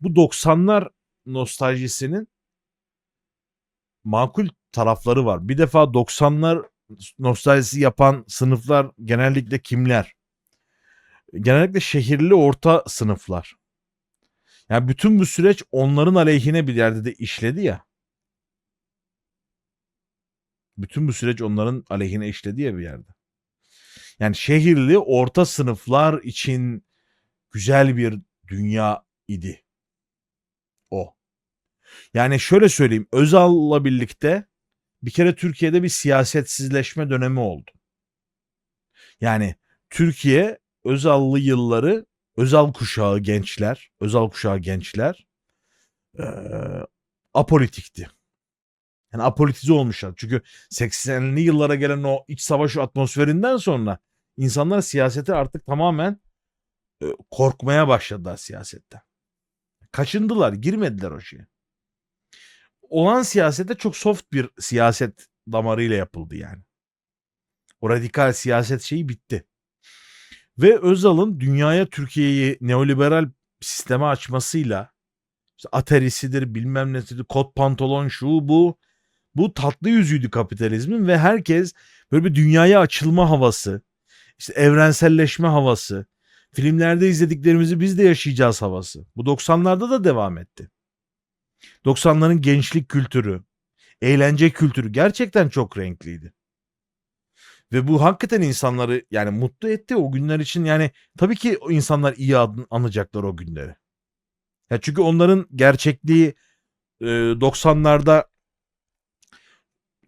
bu 90'lar nostaljisinin makul tarafları var. Bir defa 90'lar nostaljisi yapan sınıflar genellikle kimler? Genellikle şehirli orta sınıflar. Yani bütün bu süreç onların aleyhine bir yerde de işledi ya. Bütün bu süreç onların aleyhine işledi ya bir yerde. Yani şehirli orta sınıflar için güzel bir dünya idi. O. Yani şöyle söyleyeyim. Özal'la birlikte bir kere Türkiye'de bir siyasetsizleşme dönemi oldu. Yani Türkiye Özal'lı yılları Özal kuşağı gençler, Özal kuşağı gençler e, apolitikti. Yani apolitize olmuşlar. Çünkü 80'li yıllara gelen o iç savaş atmosferinden sonra insanlar siyasete artık tamamen e, korkmaya başladılar siyasetten. Kaçındılar, girmediler o şeye. Olan siyasete çok soft bir siyaset damarıyla yapıldı yani. O radikal siyaset şeyi bitti. Ve Özal'ın dünyaya Türkiye'yi neoliberal sisteme açmasıyla işte aterisidir bilmem nesidir kot pantolon şu bu bu tatlı yüzüydü kapitalizmin ve herkes böyle bir dünyaya açılma havası işte evrenselleşme havası filmlerde izlediklerimizi biz de yaşayacağız havası. Bu 90'larda da devam etti. 90'ların gençlik kültürü, eğlence kültürü gerçekten çok renkliydi. Ve bu hakikaten insanları yani mutlu etti o günler için. Yani tabii ki insanlar iyi an- anacaklar o günleri. Ya çünkü onların gerçekliği e, 90'larda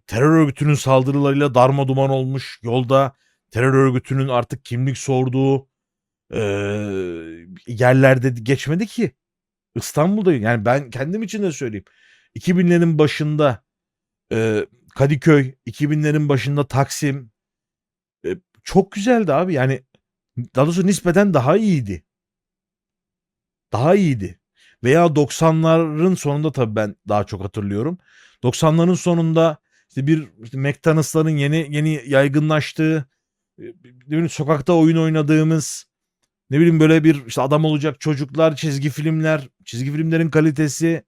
terör örgütünün saldırılarıyla darma duman olmuş yolda terör örgütünün artık kimlik sorduğu e, yerlerde geçmedi ki. İstanbul'da yani ben kendim için de söyleyeyim. 2000'lerin başında e, Kadıköy, 2000'lerin başında Taksim e, çok güzeldi abi. Yani daha doğrusu nispeten daha iyiydi. Daha iyiydi. Veya 90'ların sonunda tabii ben daha çok hatırlıyorum. 90'ların sonunda işte bir işte McDonald's'ların yeni yeni yaygınlaştığı sokakta oyun oynadığımız ne bileyim böyle bir işte adam olacak çocuklar, çizgi filmler, çizgi filmlerin kalitesi,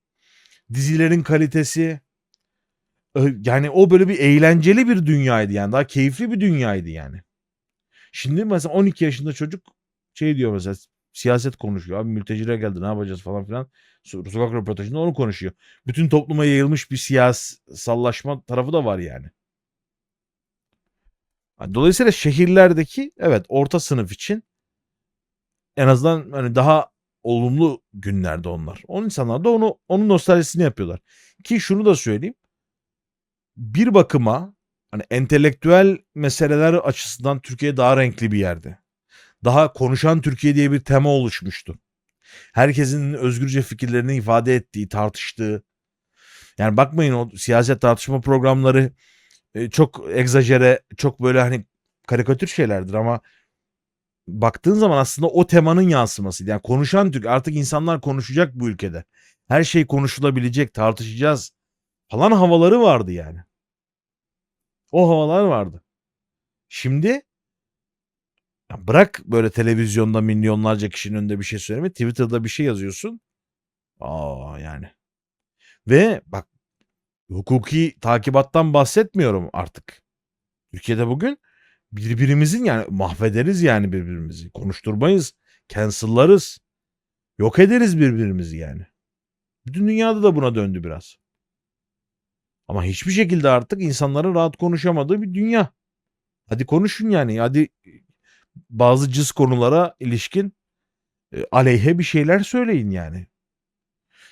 dizilerin kalitesi. Yani o böyle bir eğlenceli bir dünyaydı yani. Daha keyifli bir dünyaydı yani. Şimdi mesela 12 yaşında çocuk şey diyor mesela siyaset konuşuyor. Abi mülteciler geldi ne yapacağız falan filan. So- Sokak röportajında onu konuşuyor. Bütün topluma yayılmış bir siyasallaşma tarafı da var yani. Dolayısıyla şehirlerdeki evet orta sınıf için en azından hani daha olumlu günlerde onlar. O insanlar da onu onun nostaljisini yapıyorlar. Ki şunu da söyleyeyim. Bir bakıma hani entelektüel meseleler açısından Türkiye daha renkli bir yerde. Daha konuşan Türkiye diye bir tema oluşmuştu. Herkesin özgürce fikirlerini ifade ettiği, tartıştığı. Yani bakmayın o siyaset tartışma programları e, çok egzajere, çok böyle hani karikatür şeylerdir ama baktığın zaman aslında o temanın yansımasıydı. Yani konuşan Türk artık insanlar konuşacak bu ülkede. Her şey konuşulabilecek, tartışacağız falan havaları vardı yani. O havalar vardı. Şimdi bırak böyle televizyonda milyonlarca kişinin önünde bir şey söyleme. Twitter'da bir şey yazıyorsun. Aa yani. Ve bak hukuki takibattan bahsetmiyorum artık. Türkiye'de bugün birbirimizin yani mahvederiz yani birbirimizi. Konuşturmayız. Cancel'larız. Yok ederiz birbirimizi yani. Bütün dünyada da buna döndü biraz. Ama hiçbir şekilde artık insanların rahat konuşamadığı bir dünya. Hadi konuşun yani. Hadi bazı cız konulara ilişkin e, aleyhe bir şeyler söyleyin yani.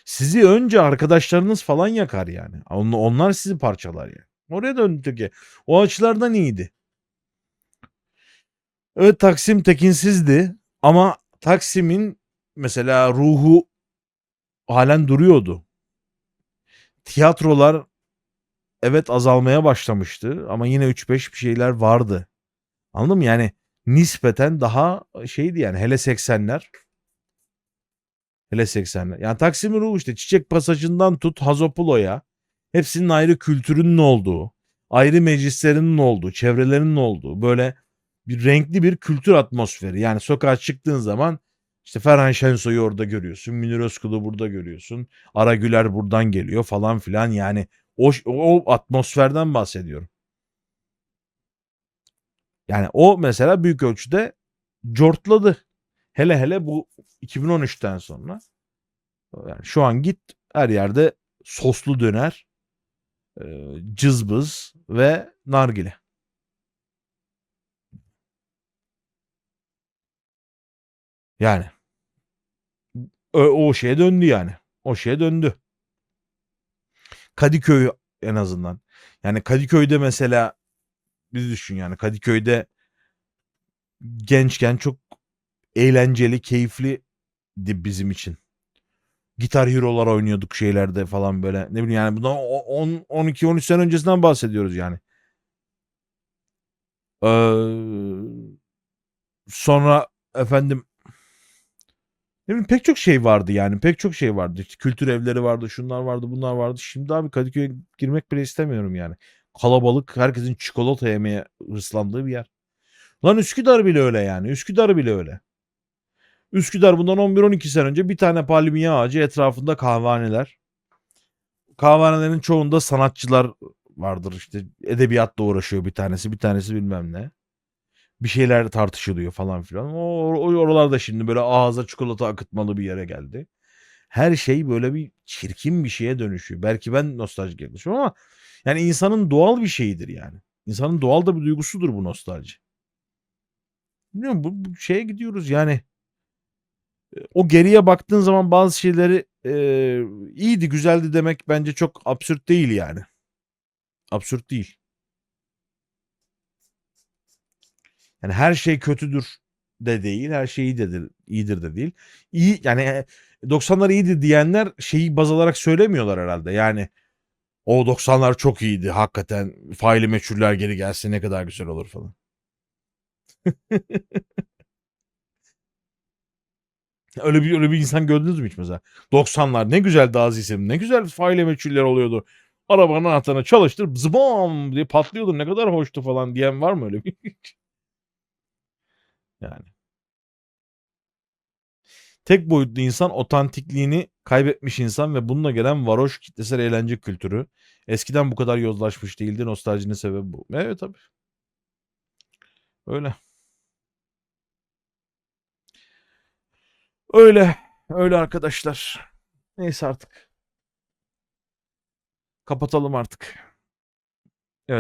Sizi önce arkadaşlarınız falan yakar yani. On- Onlar sizi parçalar yani. Oraya döndük ki. O açılardan iyiydi. Evet Taksim tekinsizdi ama Taksim'in mesela ruhu halen duruyordu. Tiyatrolar evet azalmaya başlamıştı ama yine 3-5 bir şeyler vardı. Anladın mı? Yani nispeten daha şeydi yani hele 80'ler. Hele 80'ler. Yani Taksim'in ruhu işte Çiçek Pasajı'ndan tut Hazopulo'ya hepsinin ayrı kültürünün olduğu, ayrı meclislerinin olduğu, çevrelerinin olduğu böyle bir renkli bir kültür atmosferi. Yani sokağa çıktığın zaman İşte Ferhan Şensoy'u orada görüyorsun. Münir Özkul'u burada görüyorsun. Ara Güler buradan geliyor falan filan. Yani o, o atmosferden bahsediyorum. Yani o mesela büyük ölçüde cortladı. Hele hele bu 2013'ten sonra. Yani şu an git her yerde soslu döner, cızbız ve nargile. Yani o, o şeye döndü yani. O şeye döndü. Kadıköy en azından. Yani Kadıköy'de mesela biz düşün yani Kadıköy'de gençken çok eğlenceli, keyifli bizim için. Gitar Hero'lar oynuyorduk şeylerde falan böyle. Ne bileyim yani bundan 10 12 13 sene öncesinden bahsediyoruz yani. Ee, sonra efendim ne bileyim pek çok şey vardı yani. Pek çok şey vardı. Kültür evleri vardı, şunlar vardı, bunlar vardı. Şimdi abi Kadıköy'e girmek bile istemiyorum yani. Kalabalık, herkesin çikolata yemeye hırslandığı bir yer. Lan Üsküdar bile öyle yani. Üsküdar bile öyle. Üsküdar bundan 11-12 sene önce bir tane palmiye ağacı etrafında kahvaneler. Kahvanelerin çoğunda sanatçılar vardır işte edebiyatla uğraşıyor bir tanesi bir tanesi bilmem ne. Bir şeyler tartışılıyor falan filan. O, o oralarda şimdi böyle ağza çikolata akıtmalı bir yere geldi. Her şey böyle bir çirkin bir şeye dönüşüyor. Belki ben nostaljik yaklaşıyorum ama yani insanın doğal bir şeyidir yani. İnsanın doğal da bir duygusudur bu nostalji. Bilmiyorum bu, bu şeye gidiyoruz yani o geriye baktığın zaman bazı şeyleri e, iyiydi, güzeldi demek bence çok absürt değil yani. Absürt değil. Yani her şey kötüdür de değil, her şey iyidir, iyidir de değil. İyi yani 90'lar iyiydi diyenler şeyi baz alarak söylemiyorlar herhalde. Yani o 90'lar çok iyiydi hakikaten. Faili meçhuller geri gelse ne kadar güzel olur falan. Öyle bir öyle bir insan gördünüz mü hiç mesela? 90'lar ne güzel daha azizim. Ne güzel faile meçhuller oluyordu. Arabanın anahtarını çalıştır zıbam diye patlıyordu. Ne kadar hoştu falan diyen var mı öyle bir? yani. Tek boyutlu insan otantikliğini kaybetmiş insan ve bununla gelen varoş kitlesel eğlence kültürü. Eskiden bu kadar yozlaşmış değildi. Nostaljinin sebebi bu. Evet tabii. Öyle. Öyle. Öyle arkadaşlar. Neyse artık. Kapatalım artık.